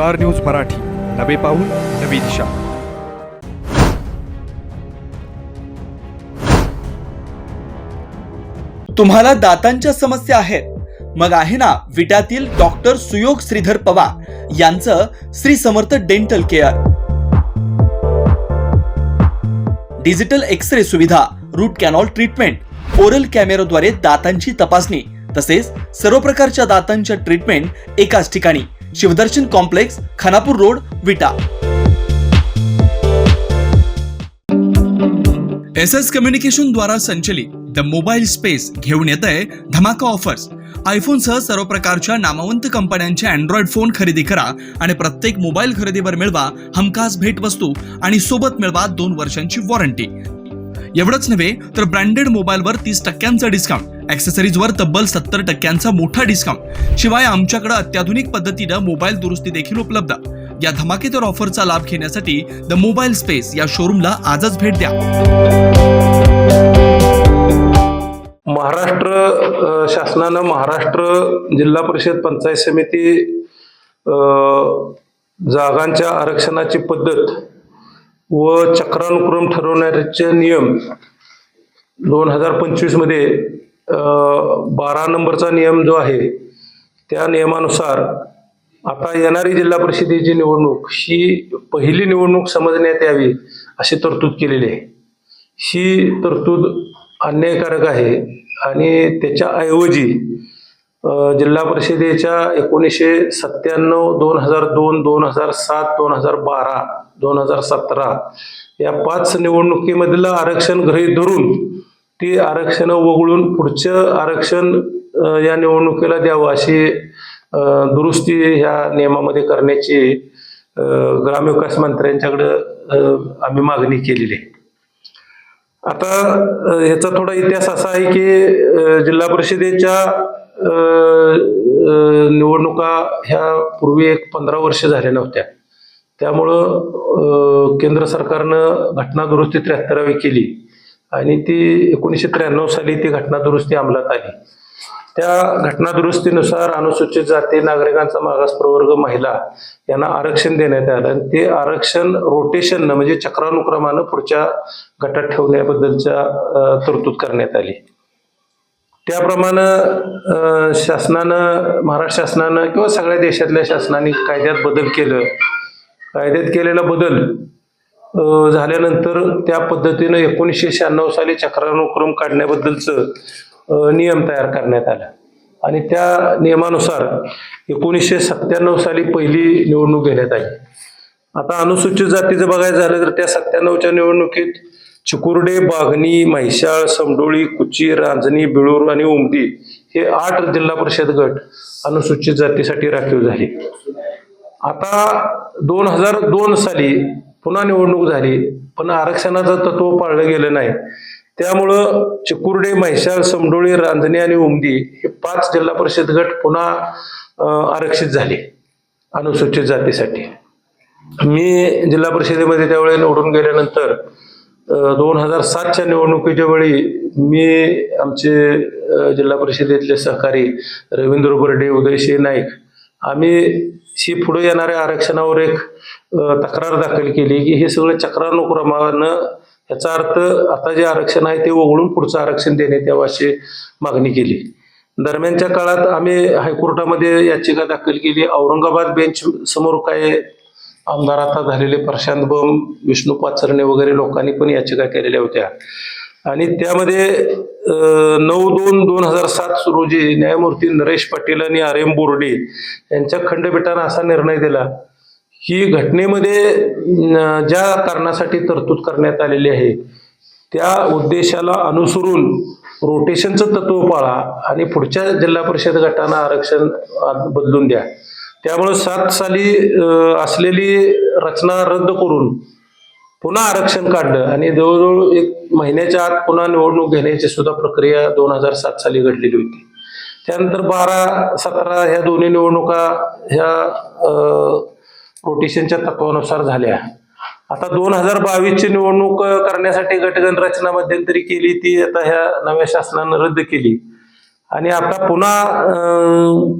Star news Marathi. नवे पाऊल नवी दिशा. तुम्हाला दातांच्या समस्या आहेत. मग आहे ना विट्यातील डॉक्टर सुयोग श्रीधर पवार यांचं Shri Samarth dental care. Digital X ray सुविधा रूट कॅनॉल ट्रीटमेंट ओरल कॅमेराद्वारे दातांची तपासणी तसेच सर्व प्रकारच्या दातांच्या ट्रीटमेंट एकाच ठिकाणी. Shivdarshan complex Khanapur road Vita. S S communication द्वारा संचलित द मोबाईल स्पेस घेऊन येत आहे धमाका ऑफर्स. आयफोनसह सर्व प्रकारच्या नामवंत कंपन्यांचे अँड्रॉइड फोन खरेदी करा आणि प्रत्येक मोबाईल खरेदीवर मिळवा हमखास भेटवस्तू आणि सोबत मिळवा दोन वर्षांची वॉरंटी एवढंच नव्हे तर ब्रँडेड मोबाईलवर तीस टक्क्यांचा डिस्काउंट ॲक्सेसरीजवर तब्बल सत्तर टक्क्यांचा मोठा डिस्काउंट शिवाय आमच्याकडे अत्याधुनिक पद्धतीनं मोबाईल दुरुस्ती देखील उपलब्ध. या धमाकेदार ऑफरचा लाभ घेण्यासाठी द मोबाईल स्पेस या शोरूमला आजच भेट द्या. महाराष्ट्र शासनानं महाराष्ट्र जिल्हा परिषद पंचायत समिती जागांच्या आरक्षणाची पद्धत व चक्रानुक्रम ठरवण्याचे नियम दोन हजार पंचवीसमध्ये बारा नंबरचा नियम जो आहे त्या नियमानुसार आता येणारी जिल्हा परिषदेची निवडणूक ही पहिली निवडणूक समजण्यात यावी अशी तरतूद केलेली आहे. ही तरतूद अन्यायकारक आहे आणि त्याच्याऐवजी जिल्हा परिषदेच्या एकोणीसशे सत्त्याण्णव दोन हजार दोन दोन हजार सात दोन हजार बारा दोन हजार सतरा या पाच निवडणुकीमधलं आरक्षण गृहीत धरून ती आरक्षणं वगळून पुढचं आरक्षण या निवडणुकीला द्यावं अशी दुरुस्ती ह्या नियमामध्ये करण्याची ग्रामविकास मंत्र्यांच्याकडं आम्ही मागणी केलेली आहे. आता ह्याचा थोडा इतिहास असा आहे की जिल्हा परिषदेच्या निवडणुका ह्या पूर्वी एक पंधरा वर्ष झाल्या नव्हत्या. त्यामुळं केंद्र सरकारनं घटना दुरुस्ती त्र्याहत्तरावी केली. आणि ती एकोणीसशे त्र्याण्णव साली ती घटना दुरुस्ती अंमलात आली. त्या घटना दुरुस्तीनुसार अनुसूचित जाती नागरिकांचा मागास प्रवर्ग महिला यांना आरक्षण देण्यात आलं आणि ते आरक्षण रोटेशननं म्हणजे चक्रानुक्रमानं पुढच्या गटात ठेवण्याबद्दलच्या तरतूद करण्यात आली. त्याप्रमाणे शासनानं महाराष्ट्र शासनानं किंवा सगळ्या देशातल्या शासनाने कायद्यात बदल केलं. कायद्यात केलेला बदल झाल्यानंतर त्या पद्धतीनं एकोणीसशे शहाण्णव साली चक्रानुक्रम काढण्याबद्दलचं नियम तयार करण्यात आला. आणि त्या नियमानुसार एकोणीसशे सत्त्याण्णव साली पहिली निवडणूक घेण्यात आली. आता अनुसूचित जातीचं बघायचं झालं तर त्या सत्त्याण्णवच्या निवडणुकीत चिकुर्डे बागणी म्हैसाळ समडोळी कुची रांजणी बिळूर आणि उमटी हे आठ जिल्हा परिषद गट अनुसूचित जातीसाठी राखीव झाले. आता दोन हजार दोन साली पुन्हा निवडणूक झाली. पण आरक्षणाचं तत्व पाळलं गेलं नाही. त्यामुळं चिकुर्डे म्हैसाळ समडोळी रांजणी आणि उमदी हे पाच जिल्हा परिषद गट पुन्हा आरक्षित झाले. अनुसूचित जातीसाठी. मी जिल्हा परिषदेमध्ये त्यावेळी निवडून गेल्यानंतर दोन हजार सातच्या निवडणुकीच्या वेळी मी आमचे जिल्हा परिषदेतले सहकारी रवींद्र बर्डे उदयसिंह नाईक आम्ही ही पुढे येणाऱ्या आरक्षणावर एक तक्रार दाखल केली की हे सगळं चक्रानुक्रमानं याचा अर्थ आता जे आरक्षण आहे ते वगळून पुढचं आरक्षण देण्यात यावं अशी मागणी केली. दरम्यानच्या काळात आम्ही हायकोर्टामध्ये याचिका दाखल केली. औरंगाबाद बेंच समोर काय आमदार आता झालेले प्रशांत बम विष्णू पाचरणे वगैरे लोकांनी पण याचिका केलेल्या होत्या. आणि त्यामध्ये नऊ दोन दोन हजार सात रोजी न्यायमूर्ती नरेश पाटील आणि आर एम बोर्डे यांच्या खंडपीठानं असा निर्णय दिला. की घटनेमध्ये ज्या कारणासाठी तरतूद करण्यात आलेली आहे त्या उद्देशाला अनुसरून रोटेशनचं तत्व पाळा आणि पुढच्या जिल्हा परिषद गटांना आरक्षण बदलून द्या. त्यामुळे सात साली असलेली रचना रद्द करून पुन्हा आरक्षण काढलं आणि जवळजवळ एक महिन्याच्या आत पुन्हा निवडणूक घेण्याची सुद्धा प्रक्रिया दोन हजार सात साली घडलेली होती. त्यानंतर बारा सतरा ह्या दोन्ही निवडणुका ह्या रोटेशनच्या तत्वानुसार झाल्या. आता दोन हजार बावीसची निवडणूक करण्यासाठी गटगण रचना मध्यंतरी केली ती आता ह्या नव्या शासनानं रद्द केली. आणि आता पुन्हा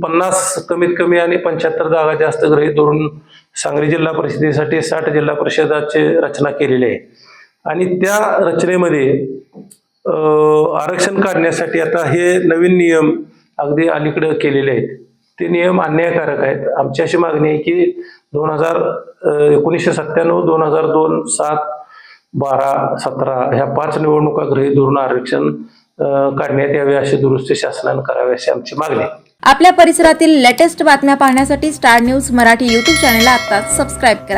पन्नास कमीत कमी आणि पंच्याहत्तर जागा जास्त गृहीत धरून सांगली जिल्हा परिषदेसाठी साठ जिल्हा परिषदाची रचना केलेली आहे. आणि त्या रचनेमध्ये आरक्षण काढण्यासाठी आता हे नवीन नियम अगदी अलीकडे केलेले आहेत. ते नियम अन्यायकारक आहेत. आमची अशी मागणी आहे की दोन हजार एकोणीसशे सत्त्याण्णव दोन हजार दोन सात बारा सतरा ह्या पाच निवडणुका गृहीत धरून आरक्षण काढण्यात यावे अशी दुरुस्ती शासनानं करावी अशी आमची मागणी आपल्या परिसरातील लेटेस्ट बातम्या पाहण्यासाठी स्टार न्यूज मराठी यूट्यूब चॅनेलला आता सबस्क्राईब करा.